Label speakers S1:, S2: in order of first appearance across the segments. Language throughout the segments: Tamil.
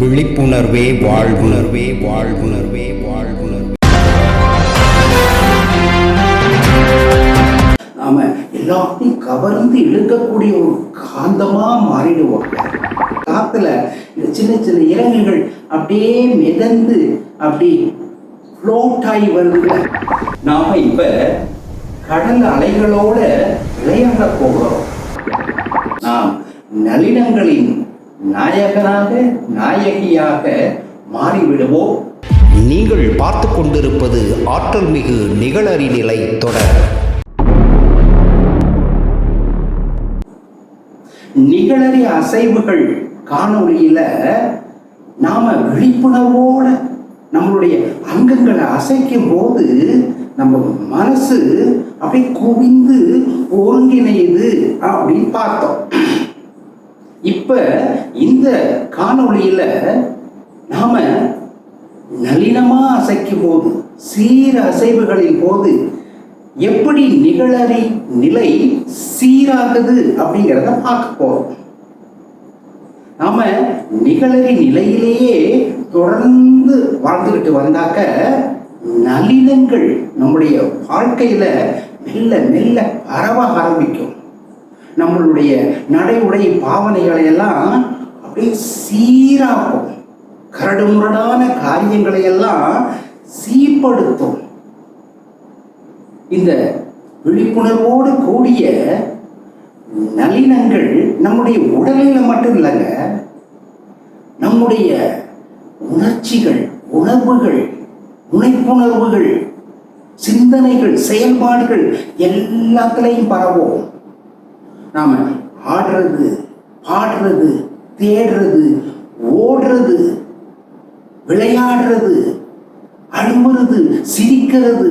S1: விழிப்புணர்வே வாழ்வுணர்வே வாழ்வுணர்வே வாழ்வுணர்வே.
S2: நாம எல்லாத்தையும் கவர்ந்து இழுக்கக்கூடிய ஒரு காந்தமா மாறிடுவோம். காத்துல இந்த சின்ன சின்ன இறங்குகள் அப்படியே மிதந்து அப்படி ஃப்ளோட் ஆகி வருதுல நாம இப்ப கடல் அலைகளோட விளையாட போகிறோம். நாம் நளினங்களின் நாயகனாக நாயகியாக மாறிவிடுவோம்
S1: நீங்கள் பார்த்து கொண்டிருப்பது ஆற்றல் மிகு நிகழறி நிலை தொடர்.
S2: நிகழறி அசைவுகள் காணொளியில நாம விழிப்புணர்வோட நம்மளுடைய அங்கங்களை அசைக்கும் போது நம்ம மனசு அப்படியே குவிந்து ஒருங்கிணையுது அப்படின்னு பார்த்தோம். இப்ப இந்த காணொளியில நாம நளினமா அசைக்கும் போது சீர அசைவுகளின் போது எப்படி நிகழறி நிலை சீராகுது அப்படிங்கிறத பார்க்க போறோம். நாம நிகழறி நிலையிலேயே தொடர்ந்து வாழ்ந்துகிட்டு வந்தாக்க நளினங்கள் நம்முடைய வாழ்க்கையில மெல்ல மெல்ல பரவ ஆரம்பிக்கும். நம்மளுடைய நடை உடை பாவனைகளை எல்லாம் அப்படியே சீராகும் கரடுமுரடான காரியங்களை எல்லாம் சீப்படுத்தும் இந்த விழிப்புணர்வோடு கூடிய நளினங்கள் நம்முடைய உடலில் மட்டும் இல்லைங்க நம்முடைய உணர்ச்சிகள் உணர்வுகள் முனைப்புணர்வுகள் சிந்தனைகள் செயல்பாடுகள் எல்லாத்துலேயும் பரவும். நாம் ஆடுறது பாடுறது தேடுறது ஓடுறது விளையாடுறது அழுவுறது சிரிக்கிறது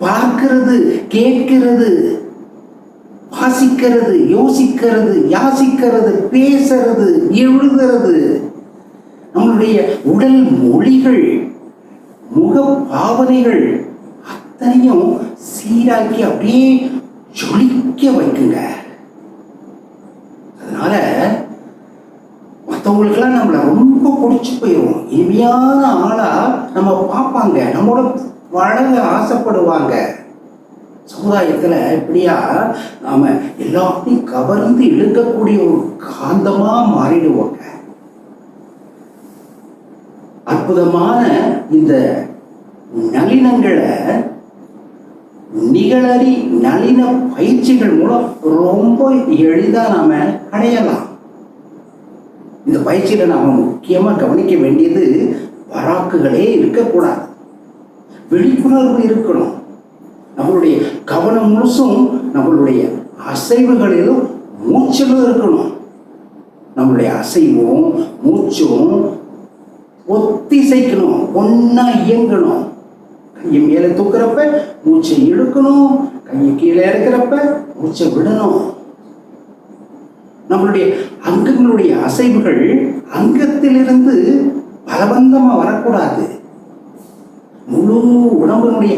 S2: பார்க்கிறது கேட்கிறது வாசிக்கிறது யோசிக்கிறது யாசிக்கிறது பேசுறது எழுதுறது. நம்மளுடைய உடல் மொழிகள் முக பாவனைகள் அத்தனையும் சீராக்கி அப்படியே ஜொலிக்க வைக்குங்க. மற்றவங்களுக்கெல்லாம் நம்மளை ரொம்ப பிடிச்சி போயிடும் இனிமையான ஆளா நம்ம பார்ப்பாங்க. நம்மளோட வழங்க ஆசைப்படுவாங்க. சமுதாயத்தில் இப்படியா நாம எல்லாத்தையும் கவர்ந்து இழுக்கக்கூடிய ஒரு காந்தமா மாறிடுவோங்க. அற்புதமான இந்த நளினங்களை நிகழறி நளின பயிற்சிகள் மூலம் ரொம்ப எளிதா நாம அடையலாம். இந்த பயிற்சியில் நாம் முக்கியமாக கவனிக்க வேண்டியது வராக்குகளே இருக்கக்கூடாது. விழிப்புணர்வு இருக்கணும். நம்மளுடைய கவனம் முழுசும் நம்மளுடைய அசைவுகளிலும் மூச்சிலும் இருக்கணும். நம்மளுடைய அசைவும் மூச்சும் ஒத்திசைக்கணும் ஒன்னா இயங்கணும். கையை மேலே தூக்குறப்ப மூச்சை இழுக்கணும் கையை கீழே இறக்குறப்ப மூச்சை விடணும். நம்மளுடைய அங்கங்களுடைய அசைவுகள் அங்கத்திலிருந்து பலவந்தமாக வரக்கூடாது. முழு உடம்பினுடைய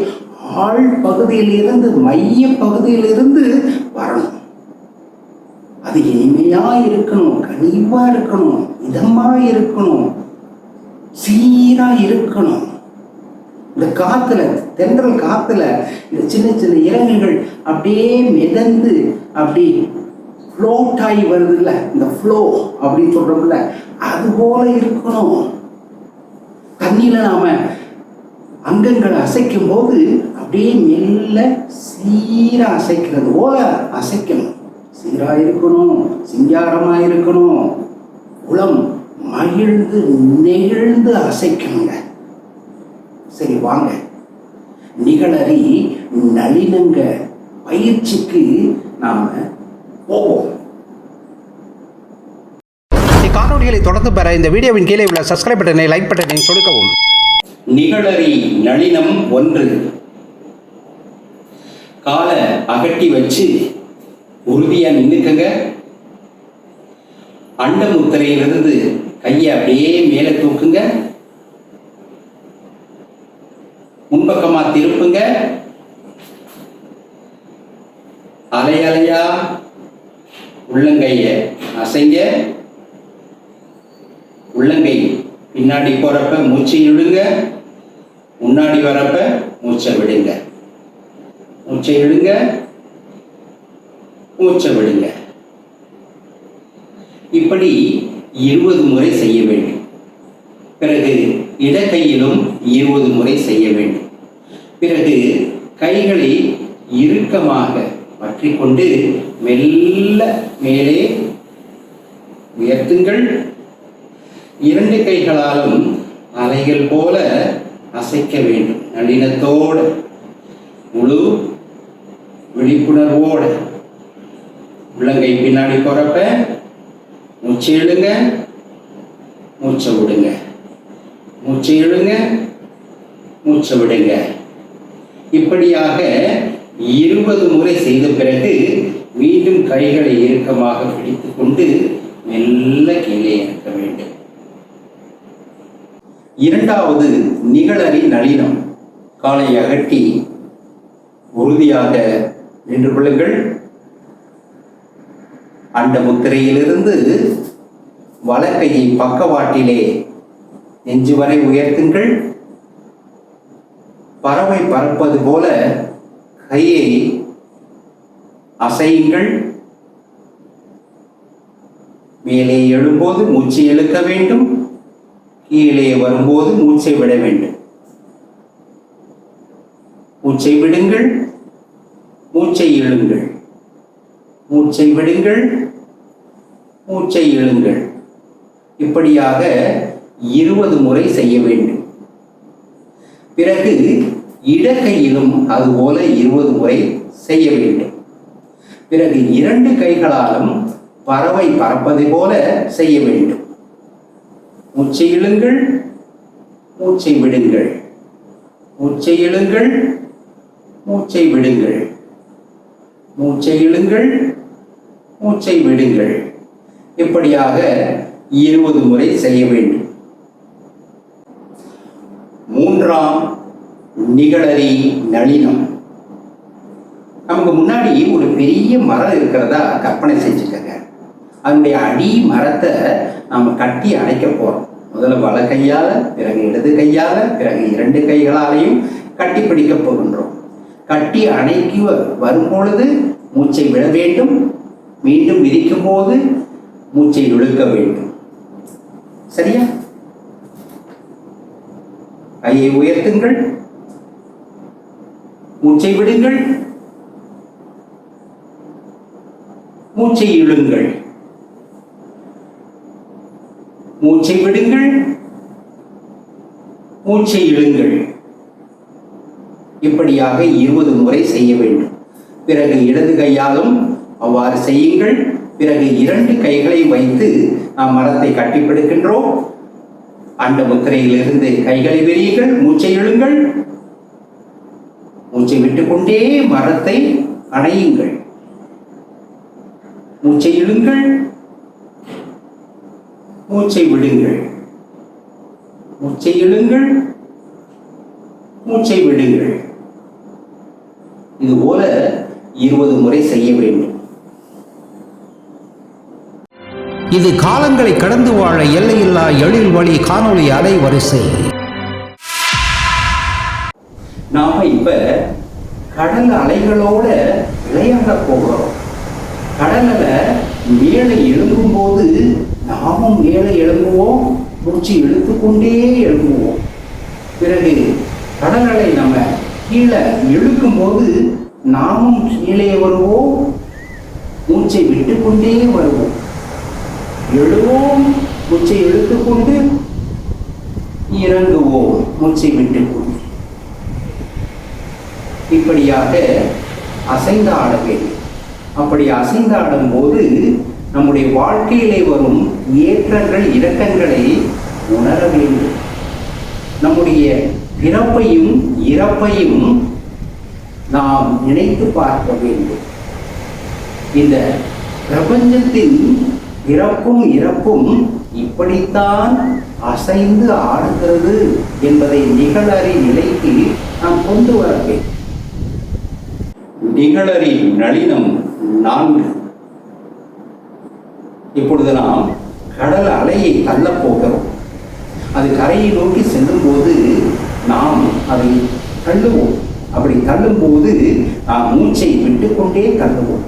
S2: ஆழ் பகுதியிலிருந்து மைய பகுதியிலிருந்து வரணும். அது இனிமையா இருக்கணும் கனிவா இருக்கணும் இதமா இருக்கணும் சீரா இருக்கணும். இந்த காத்துல தென்றல் காத்துல இந்த சின்ன சின்ன இறங்குகள் அப்படியே மிதந்து அப்படி ஃப்ளோட் ஆகி வருதுல்ல இந்த ஃப்ளோ அப்படின்னு சொல்றோம்ல அது போல இருக்கணும். தண்ணியில நாம அங்கங்களை அசைக்கும் போது அப்படியே மெல்ல சீரா அசைக்கிறது போல அசைக்கணும். சீரா இருக்கணும் சிங்காரமா இருக்கணும். குளம் மகிழ்ந்து நெகிழ்ந்து அசைக்கணுங்க. சரி வாங்க. நிகழறி நளினங்க பயிற்சிக்கு நாம போவோம்.
S1: இக்காணொலிகளை தொடர்ந்து பெற இந்த வீடியோவின் கீழே உள்ள சப்ஸ்கிரைப் பட்டனை லைக் பட்டனை சொடுக்கவும்.
S2: நிகழறி நளினம் ஒன்று. காலை அகட்டி வச்சு உறுதியா நின்றுக்கங்க அண்ட முத்திரையிலிருந்து கையை அப்படியே மேலே தூக்குங்க. முன்பக்கமா திருப்புங்க. அலையலையா உள்ளங்கைய அசைங்க. உள்ளங்கை. பின்னாடி போறப்ப மூச்சை இழுங்க. முன்னாடி வரப்ப மூச்சை விடுங்க. மூச்சை இழுங்க. மூச்சை விடுங்க. இப்படி இருபது முறை செய்ய வேண்டும். பிறகு இடக்கையிலும் இருபது முறை செய்ய வேண்டும். பிறகு கைகளை இறுக்கமாக பற்றி கொண்டு மெல்ல மேலே உயர்த்துங்கள். இரண்டு கைகளாலும் அலைகள் போல அசைக்க வேண்டும். நளினத்தோடு முழு விழிப்புணர்வோடு. உள்ளங்கை பின்னாடி போறப்ப மூச்சு எழுங்க மூச்சை விடுங்க. மூச்சை எழுங்க மூச்சை விடுங்க. இப்படியாக இருபது முறை செய்த பிறகு மீண்டும் கைகளை இறுக்கமாக பிடித்துக்கொண்டு மெல்ல கீழே இறக்க இரண்டாவது நிகழறி நளினம். காலை அகட்டி உறுதியாக நின்று கொள்ளுங்கள். அண்ட முத்திரையிலிருந்து வலக்கையை பக்கவாட்டிலே நெஞ்சு வரை உயர்த்துங்கள். பறவை பறப்பது போல கையை அசையுங்கள். மேலே எழும்போது மூச்சு இழுக்க வேண்டும். கீழே வரும்போது மூச்சை விட வேண்டும். மூச்சை விடுங்கள். மூச்சை இழுங்கள். மூச்சை விடுங்கள். மூச்சை இழுங்கள். இப்படியாக இருபது முறை செய்ய வேண்டும். பிறகு இடக்கையிலும் அதுபோல இருபது முறை செய்ய வேண்டும். பிறகு இரண்டு கைகளாலும் பறவை பறப்பதை போல செய்ய வேண்டும். மூச்சை இழுங்கள் மூச்சை விடுங்கள். மூச்சை இழுங்கள் மூச்சை விடுங்கள். மூச்சை இழுங்கள் மூச்சை விடுங்கள். இப்படியாக இருபது முறை செய்ய வேண்டும். மூன்றாம் நிகழறி நளினம். நமக்கு முன்னாடி ஒரு பெரிய மரம் இருக்கிறதா கற்பனை செஞ்சுக்கங்க. அதனுடைய அடி மரத்தை நாம் கட்டி அணைக்க போகிறோம் முதல்ல வல கையால் பிறகு இடது கையால் பிறகு இரண்டு கைகளாலையும் கட்டி பிடிக்க போகின்றோம். கட்டி அணைக்கு வ- வரும்பொழுது மூச்சை விட வேண்டும். மீண்டும் விரிக்கும் போது மூச்சை இழுக்க வேண்டும். சரியா? கையை உயர்த்துங்கள். மூச்சை விடுங்கள். மூச்சை இழுங்கள். மூச்சை விடுங்கள். மூச்சை இழுங்கள் இப்படியாக இருபது முறை செய்ய வேண்டும். பிறகு இடது கையாலும் அவ்வாறு செய்யுங்கள். பிறகு இரண்டு கைகளை வைத்து நாம் மரத்தை கட்டிப்பிடுக்கின்றோம். அந்த முத்திரையிலிருந்து கைகளை வெறியுங்கள் மூச்சை இழுங்கள். மூச்சை விட்டுக்கொண்டே மரத்தை அணையுங்கள். மூச்சை இழுங்கள். மூச்சை விடுங்கள். மூச்சை இழுங்கள். மூச்சை விடுங்கள். இது போல இருபது முறை செய்ய வேண்டும்.
S1: இது காலங்களை கடந்து வாழ எல்லையில்லா எழில் வழி காணொளி அலை வரிசை.
S2: நாம இப்ப கடல் அலைகளோட விளையாட போகிறோம் கடல்ல மேலே எழும்பும்போது நாமும் மேலே எழும்புவோம் மூச்சு இழுத்துக்கொண்டே எழும்புவோம். பிறகு கடல்களை நம்ம கீழே இழுக்கும்போது நாமும் கீழே வருவோம் மூச்சை விட்டுக்கொண்டே வருவோம். எழுவோம் மூச்சை இழுத்துக்கொண்டு இறங்குவோம் மூச்சை விட்டுக்கொண்டு. இப்படியாக அசைந்து ஆட வேண்டும் அப்படி அசைந்து ஆடும்போது நம்முடைய வாழ்க்கையிலே வரும் ஏற்றங்கள் இறக்கங்களை உணர வேண்டும். நம்முடைய பிறப்பையும் இறப்பையும் நாம் நினைத்து பார்க்க வேண்டும். இந்த பிரபஞ்சத்தின் பிறப்பும் இறப்பும் இப்படித்தான் அசைந்து ஆடுகிறது என்பதை நிகழறி நிலைக்கு நாம் கொண்டு வர வேண்டும். நிகழறி நளினம் நான்கு. இப்பொழுது நாம் கடல் அலையை தள்ளப் போகிறோம். அது கரையை நோக்கி செல்லும்போது நாம் அதை தள்ளுவோம். அப்படி தள்ளும்போது நாம் மூச்சை விட்டுக்கொண்டே தள்ளுவோம்.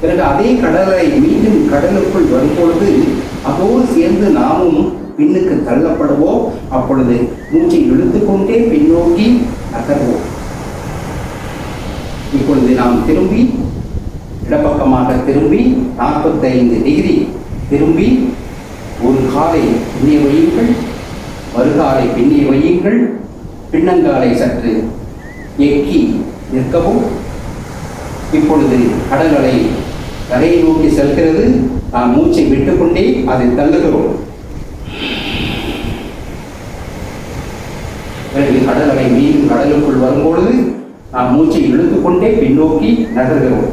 S2: பிறகு அதே கடலை மீண்டும் கடலுக்குள் வரும்பொழுது அதோடு சேர்ந்து நாமும் பின்னுக்கு தள்ளப்படுவோம். அப்பொழுது மூச்சை இழுத்துக்கொண்டே பின்னோக்கி நகர்வோம். இப்பொழுது நாம் திரும்பி இடப்பக்கமாக திரும்பி நாற்பத்தைந்து டிகிரி திரும்பி ஒரு காலை பின்னே வையுங்கள் மறுகாலை பின்னே வையுங்கள் பின்னங்காலை சற்று எக்கி நிற்கவும். இப்பொழுது கடல் அலை கரையை நோக்கி செல்கிறது. நாம் மூச்சை விட்டுக்கொண்டே அதை தள்ளுகிறோம். பிறகு கடல் அலை மீண்டும் கடலுக்குள் வரும்பொழுது நாம் மூச்சை இழுத்துக்கொண்டே பின்னோக்கி நகர்கிறோம்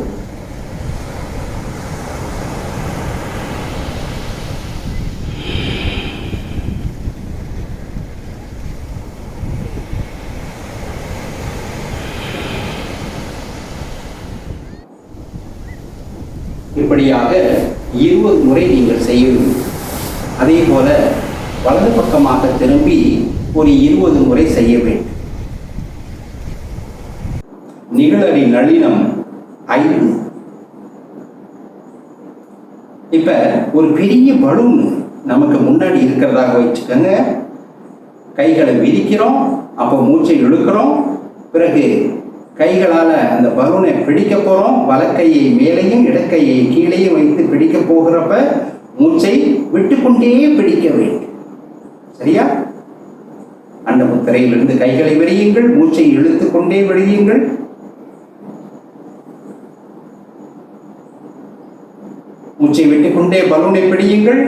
S2: இப்படியாக இருபது முறை நீங்கள் செய்ய வேண்டும் அதே போல வலது பக்கமாக திரும்பி ஒரு இருபது முறை செய்ய வேண்டும். நிகழறி நளினம் ஐந்து. இப்ப ஒரு பெரிய பலூன் நமக்கு முன்னாடி இருக்கிறதாக வச்சுக்கோங்க கைகளை விரிக்கிறோம் அப்போ மூச்சை இழுக்கிறோம். பிறகு கைகளால் அந்த பலூனை பிடிக்க போகிறோம் வலக்கையை மேலேயும் இடக்கையை கீழேயும் வைத்து பிடிக்க போகிறப்ப மூச்சை விட்டுக்கொண்டே பிடிக்க வேண்டும். சரியா? அந்த முத்திரையிலிருந்து கைகளை விரியுங்கள் மூச்சை இழுத்து கொண்டே வெளியுங்கள் மூச்சை விட்டுக்கொண்டே பலூனை பிடியுங்கள்.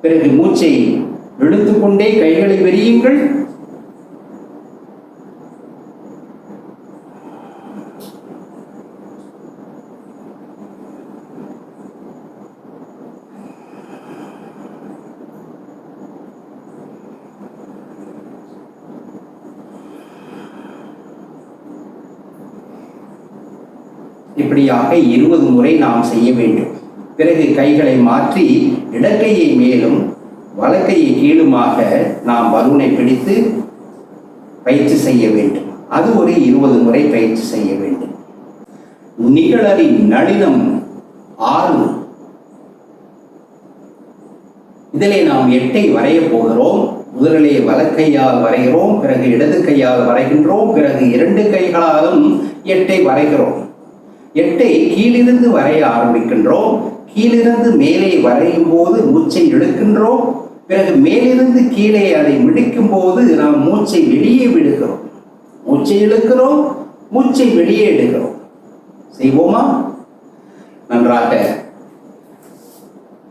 S2: பிறகு மூச்சை இழுத்துக்கொண்டே கைகளை வெறியுங்கள் இப்படியாக இருபது முறை நாம் செய்ய வேண்டும். பிறகு கைகளை மாற்றி இடக்கையை மேலும் வலக்கையை கீழுமாக நாம் பலூனை பிடித்து பயிற்சி செய்ய வேண்டும். அது ஒரு இருபது முறை பயிற்சி செய்ய வேண்டும். நிகழலின் நளினம் ஆறு. இதிலே நாம் எட்டை வரைய போகிறோம். முதலிலே வலக்கையால் வரைகிறோம். பிறகு இடது கையால் வரைகின்றோம். பிறகு இரண்டு கைகளாலும் எட்டை வரைகிறோம். எட்டை கீழிருந்து வரைய ஆரம்பிக்கின்றோம். கீழிருந்து மேலே வரையும் போது மூச்சை இழுக்கின்றோம். பிறகு மேலிருந்து கீழே அதை மிடிக்கும் போது நாம் மூச்சை வெளியே விடுகிறோம். மூச்சை இழுக்கிறோம் மூச்சை வெளியே எடுக்கிறோம். செய்வோமா? நன்றாக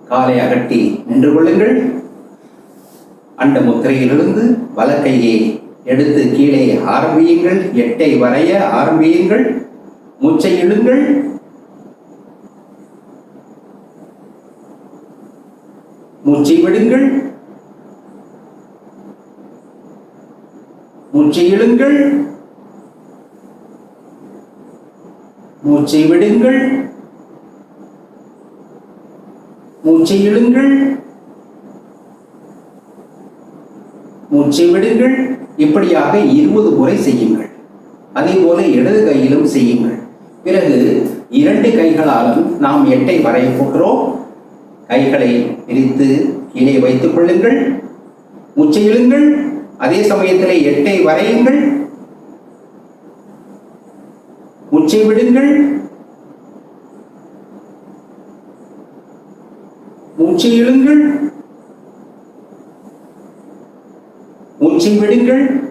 S2: காலை அகட்டி நின்று கொள்ளுங்கள். அண்ட முத்திரையிலிருந்து வலக்கையை எடுத்து கீழே ஆரம்பியுங்கள். எட்டை வரைய ஆரம்பியுங்கள். மூச்சை இழுங்கள். மூச்சை விடுங்கள். மூச்சை இழுங்கள். மூச்சை விடுங்கள். மூச்சை இழுங்கள். மூச்சை விடுங்கள். இப்படியாக இருபது முறை செய்யுங்கள். அதே போல இடது கையிலும் செய்யுங்கள். பிறகு இரண்டு கைகளாலும் நாம் எட்டை வரைய போகிறோம். கைகளை பிரித்து கீழே வைத்துக் கொள்ளுங்கள். மூச்சை இழுங்கள். அதே சமயத்தில் எட்டை வரையுங்கள். மூச்சை விடுங்கள். மூச்சை இழுங்கள். மூச்சை விடுங்கள்.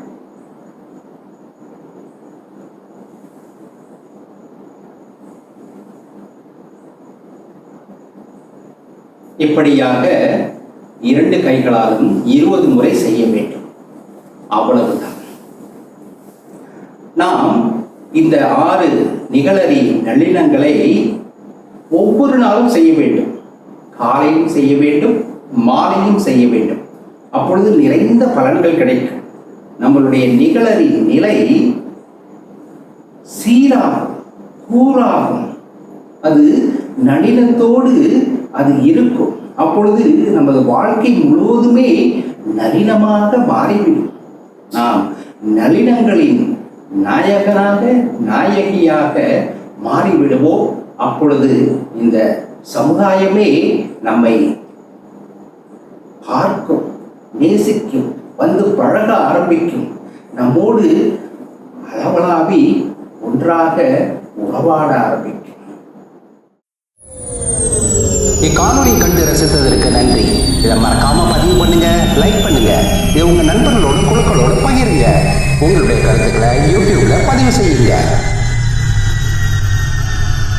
S2: இப்படியாக இரண்டு கைகளாலும் இருபது முறை செய்ய வேண்டும். அவ்வளவுதான். நாம் இந்த ஆறு நிகழறி நல்லினங்களை ஒவ்வொரு நாளும் செய்ய வேண்டும். காலையும் செய்ய வேண்டும் மாலையும் செய்ய வேண்டும். அப்பொழுது நிறைந்த பலன்கள் கிடைக்கும். நம்மளுடைய நிகழறி நிலை சீராகும் கூறாகும் அது நளினத்தோடு அது இருக்கும். அப்பொழுது நமது வாழ்க்கை முழுவதுமே நளினமாக மாறிவிடும். நாம் நளினங்களின் நாயகனாக நாயகியாக மாறிவிடுவோம். அப்பொழுது இந்த சமுதாயமே நம்மை பார்க்கும் நேசிக்கும் வந்து பழக ஆரம்பிக்கும். நம்மோடு அளவலாவி ஒன்றாக உறவாட ஆரம்பிக்கும்.
S1: இக்காணொலியை கண்டு ரசித்ததற்கு நன்றி. இதை மறக்காம பதிவு பண்ணுங்க லைக் பண்ணுங்க. இதை உங்க நண்பர்களோட குழுக்களோட பகிருங்க. உங்களுடைய கருத்துக்களை யூடியூப்ல பதிவு செய்யுங்க.